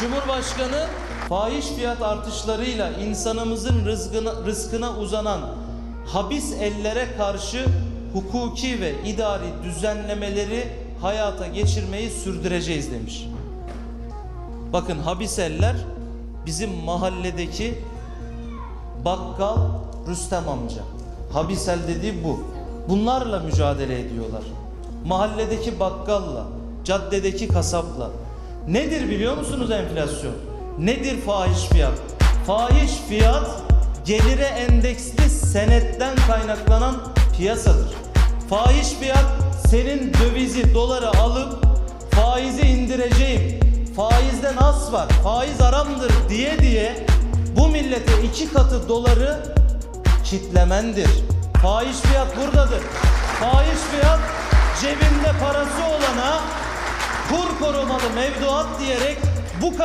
Cumhurbaşkanı fahiş fiyat artışlarıyla insanımızın rızkına, rızkına uzanan habis ellere karşı hukuki ve idari düzenlemeleri hayata geçirmeyi sürdüreceğiz demiş. Bakın habis eller bizim mahalledeki bakkal Rüstem amca. Habisel dediği bu. Bunlarla mücadele ediyorlar. Mahalledeki bakkalla, caddedeki kasapla. Nedir biliyor musunuz enflasyon? Nedir fahiş fiyat? Fahiş fiyat gelire endeksli senetten kaynaklanan piyasadır. Fahiş fiyat senin dövizi doları alıp faizi indireceğim. Faizde nas var, faiz aramdır diye diye bu millete iki katı doları kitlemendir. Fahiş fiyat buradadır. Fahiş fiyat kur korumalı mevduat diyerek bu kadar